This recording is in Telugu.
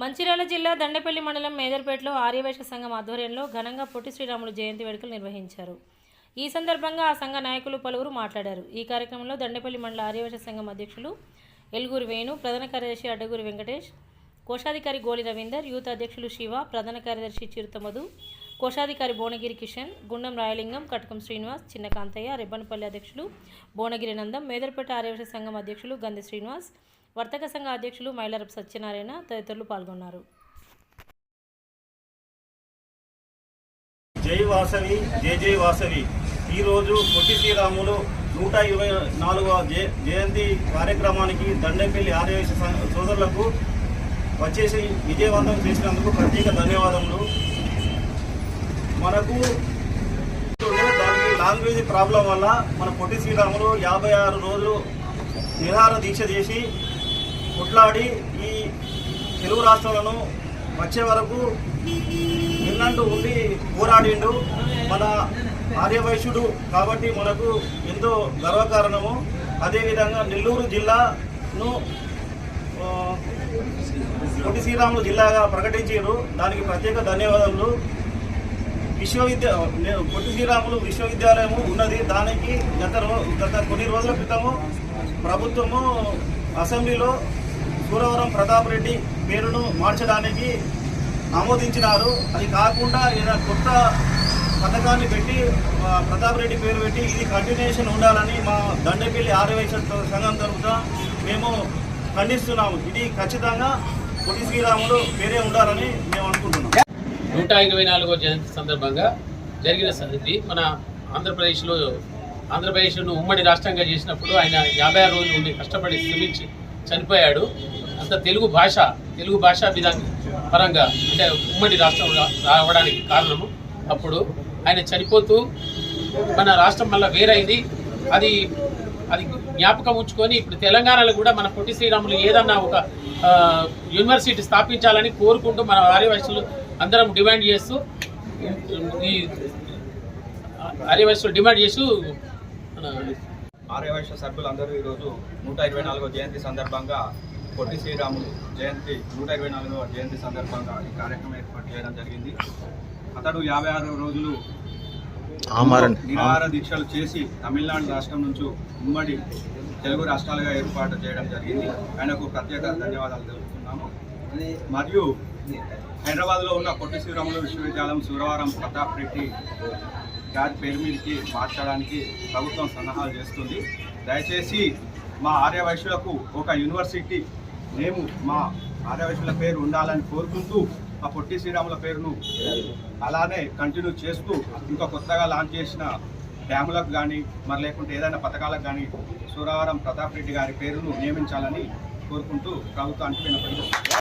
మంచిర్యాల జిల్లా దండపల్లి మండలం మేదర్పేటలో ఆర్యవైశ్య సంఘం ఆధ్వర్యంలో ఘనంగా పొట్టి శ్రీరాములు జయంతి వేడుకలు నిర్వహించారు. ఈ సందర్భంగా ఆ సంఘ నాయకులు పలువురు మాట్లాడారు. ఈ కార్యక్రమంలో దండపల్లి మండల ఆర్యవైశ్య సంఘం అధ్యక్షులు ఎల్గూరు వేణు ప్రధాన కార్యదర్శి అడ్డగూరి వెంకటేష్ కోశాధికారి గోలి రవీందర్ యూత్ అధ్యక్షులు శివ ప్రధాన కార్యదర్శి చిరుతమధు కోశాధికారి భువనగిరి కిషన్ గుండం రాయలింగం కటకం శ్రీనివాస్ చిన్న కాంతయ్య రెబ్బనపల్లి అధ్యక్షులు భువనగిరి నందం మేదర్పేట ఆర్యవేశ సంఘం అధ్యక్షులు గంధి శ్రీనివాస్ వర్తక సంఘ అధ్యక్షులు మైలారపు సత్యనారాయణ తదితరులు పాల్గొన్నారు. జై వాసవి జై జై వాసవి. ఈరోజు పొట్టి శ్రీరాములు నూట ఇరవై నాలుగవ జయ జయంతి కార్యక్రమానికి దండేపల్లి ఆదివేశ సోదరులకు వచ్చేసి విజయవంతం చేసినందుకు ప్రత్యేక ధన్యవాదములు. మనకు దానికి లాంగ్వేజ్ ప్రాబ్లం వల్ల మన పొట్టి శ్రీరాములు యాభై ఆరు రోజులు నిరాహార దీక్ష చేసి కొట్లాడి ఈ తెలుగు రాష్ట్రాలను వచ్చే వరకు నిన్నంటూ ఉండి పోరాడిండు మన ఆర్యవైశ్యుడు కాబట్టి మనకు ఎంతో గర్వకారణము. అదేవిధంగా నెల్లూరు జిల్లాను పొట్టి శ్రీరాములు జిల్లాగా ప్రకటించారు దానికి ప్రత్యేక ధన్యవాదాలు విశ్వవిద్య పొట్టి శ్రీరాములు విశ్వవిద్యాలయము ఉన్నది. దానికి గత గత కొన్ని రోజుల క్రితము ప్రభుత్వము అసెంబ్లీలో సూరవరం ప్రతాప్ రెడ్డి పేరును మార్చడానికి ఆమోదించినారు. అది కాకుండా ఏదైనా కొత్త పథకాన్ని పెట్టి ప్రతాప్ రెడ్డి పేరు పెట్టి ఇది కంటిన్యూషన్ ఉండాలని మా దండపల్లి ఆర్యవైశ్య సంఘం తరఫున మేము ఖండిస్తున్నాము. ఇది ఖచ్చితంగా పొట్టి శ్రీరాములు పేరే ఉండాలని మేము అనుకుంటున్నాం. నూట ఇరవై నాలుగో జయంతి సందర్భంగా జరిగిన స- ఇది మన ఆంధ్రప్రదేశ్లో ఆంధ్రప్రదేశ్ను ఉమ్మడి రాష్ట్రంగా చేసినప్పుడు ఆయన యాభై ఆరు రోజులు ఉండి కష్టపడి శ్రమించి చనిపోయాడు. అంత తెలుగు భాష తెలుగు భాషా విధానం పరంగా అంటే ఉమ్మడి రాష్ట్రం రావడానికి కారణము. అప్పుడు ఆయన చనిపోతూ మన రాష్ట్రం మళ్ళీ వేరైంది. అది అది జ్ఞాపకం ఉంచుకొని ఇప్పుడు తెలంగాణలో కూడా మన పొట్టి శ్రీరాములు ఏదన్నా ఒక యూనివర్సిటీ స్థాపించాలని కోరుకుంటూ మన ఆర్యవైశ్యులు అందరం డిమాండ్ చేస్తూ ఈ ఆర్యవైశ్యులు డిమాండ్ చేస్తూ మన ఆర్యవైశ్య సభ్యులందరూ ఈరోజు నూట ఇరవై నాలుగో జయంతి సందర్భంగా పొట్టి శ్రీరాములు జయంతి నూట ఇరవై నాలుగవ జయంతి సందర్భంగా ఈ కార్యక్రమం ఏర్పాటు చేయడం జరిగింది. అతడు యాభై ఆరు రోజులు నిరాహార దీక్షలు చేసి తమిళనాడు రాష్ట్రం నుంచి ఉమ్మడి తెలుగు రాష్ట్రాలుగా ఏర్పాటు చేయడం జరిగింది. ఆయనకు ప్రత్యేక ధన్యవాదాలు తెలుపుతున్నాము. మరియు హైదరాబాద్లో ఉన్న పొట్టి శ్రీరాములు విశ్వవిద్యాలయం సూరవరం ప్రతాప్ రెడ్డి గారి పేరు మీదకి మార్చడానికి ప్రభుత్వం సన్నాహాలు చేస్తుంది. దయచేసి మా ఆర్యవైశ్యులకు ఒక యూనివర్సిటీ. మేము మా ఆర్యవైశ్యుల పేరు ఉండాలని కోరుకుంటూ ఆ పొట్టి శ్రీరాముల పేరును అలానే కంటిన్యూ చేస్తూ ఇంకా కొత్తగా లాంచ్ చేసిన డ్యాములకు కానీ మరి లేకుంటే ఏదైనా పథకాలకు కానీ సూరవరం ప్రతాప్ రెడ్డి గారి పేరును నియమించాలని కోరుకుంటూ ప్రభుత్వానికి విన్నపం